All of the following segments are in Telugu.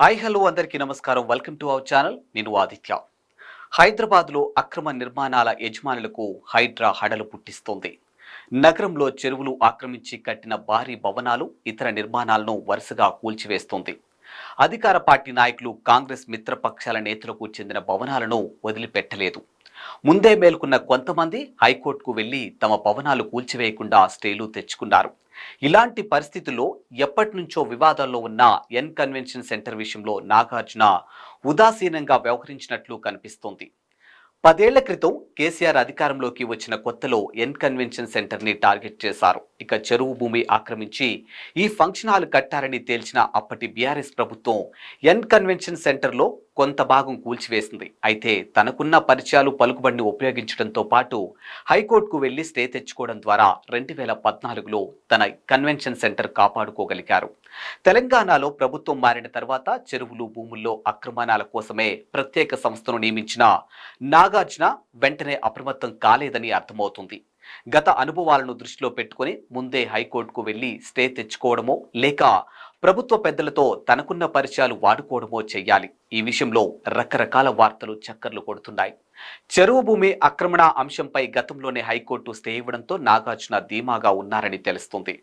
హాయ్ హలో అందరికీ నమస్కారం. Welcome to our channel. నేను ఆదిత్య. హైదరాబాద్లో అక్రమ నిర్మాణాల యజమానులకు హైడ్రా హడలు పుట్టిస్తోంది. నగరంలో చెరువులు ఆక్రమించి కట్టిన భారీ భవనాలు ఇతర నిర్మాణాలను వరుసగా కూల్చివేస్తోంది. అధికార పార్టీ నాయకులు కాంగ్రెస్ మిత్రపక్షాల నేతలకు చెందిన భవనాలను వదిలిపెట్టలేదు. ముందే మేల్కొన్న కొంతమంది హైకోర్టుకు వెళ్ళి తమ భవనాలు కూల్చివేయకుండా స్టేలు తెచ్చుకున్నారు. ఇలాంటి పరిస్థితుల్లో ఎప్పటి నుంచో వివాదాల్లో ఉన్న ఎన్ కన్వెన్షన్ సెంటర్ విషయంలో నాగార్జున ఉదాసీనంగా వ్యవహరించినట్లు కనిపిస్తోంది. పదేళ్ళ క్రితం కేసీఆర్ అధికారంలోకి వచ్చిన కొత్తలో ఎన్ కన్వెన్షన్ సెంటర్ని టార్గెట్ చేశారు. ఇక చెరువు భూమి ఆక్రమించి ఈ ఫంక్షన్ హాల్ కట్టారని తేల్చిన అప్పటి బీఆర్ఎస్ ప్రభుత్వం ఎన్ కన్వెన్షన్ సెంటర్లో కొంత భాగం కూల్చివేసింది. అయితే తనకున్న పరిచయాలు పలుకుబడిని ఉపయోగించడంతో పాటు హైకోర్టుకు వెళ్ళి స్టే తెచ్చుకోవడం ద్వారా రెండు వేల పద్నాలుగులో తన కన్వెన్షన్ సెంటర్ కాపాడుకోగలిగారు. తెలంగాణలో ప్రభుత్వం మారిన తర్వాత చెరువులు భూముల్లో అక్రమణాల కోసమే ప్రత్యేక సంస్థను నియమించిన నాగార్జున వెంటనే అప్రమత్తం కాలేదని అర్థమవుతుంది. గత అనుభవాలను దృష్టిలో పెట్టుకుని ముందే హైకోర్టుకు వెళ్ళి స్టే తెచ్చుకోవడమో లేక ప్రభుత్వ పెద్దలతో తనకున్న పరిచయాలు వాడుకోవడమో చేయాలి ఈ విషయంలో రకరకాల వార్తలు చక్కర్లు కొడుతున్నాయి. చెరువు భూమి ఆక్రమణ అంశంపై గతంలోనే హైకోర్టు స్టే ఇవ్వడంతో నాగార్జున ధీమాగా ఉన్నారని తెలుస్తుంది.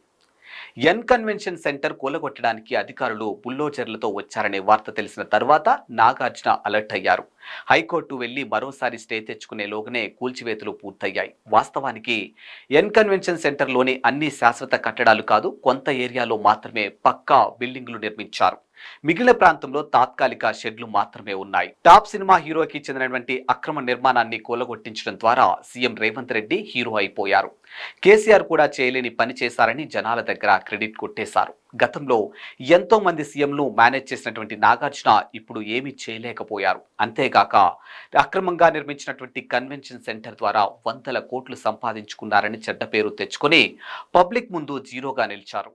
ఎన్ కన్వెన్షన్ సెంటర్ కూలగొట్టడానికి అధికారులు బుల్లోజర్లతో వచ్చారనే వార్త తెలిసిన తర్వాత నాగార్జున అలర్ట్ అయ్యారు. హైకోర్టు వెళ్ళి మరోసారి స్టే తెచ్చుకునే లోగానే కూల్చివేతలు పూర్తయ్యాయి. వాస్తవానికి ఎన్ కన్వెన్షన్ సెంటర్లోని అన్ని శాశ్వత కట్టడాలు కాదు కొంత ఏరియాలో మాత్రమే పక్కా బిల్డింగులు నిర్మించారు. మిగిలిన ప్రాంతంలో తాత్కాలిక షెడ్లు మాత్రమే ఉన్నాయి. టాప్ సినిమా హీరోకి చెందినటువంటి అక్రమ నిర్మాణాన్ని కూలగొట్టించడం ద్వారా సీఎం రేవంత్ రెడ్డి హీరో అయిపోయారు. కేసీఆర్ కూడా చేయలేని పని చేశారని జనాల దగ్గర క్రెడిట్ కొట్టేశారు. గతంలో ఎంతో మంది సీఎంలు మేనేజ్ చేసినటువంటి నాగార్జున ఇప్పుడు ఏమీ చేయలేకపోయారు. అంతేగాక అక్రమంగా నిర్మించినటువంటి కన్వెన్షన్ సెంటర్ ద్వారా వందల కోట్లు సంపాదించుకున్నారని చెడ్డ పేరు తెచ్చుకొని పబ్లిక్ ముందు జీరోగా నిలిచారు.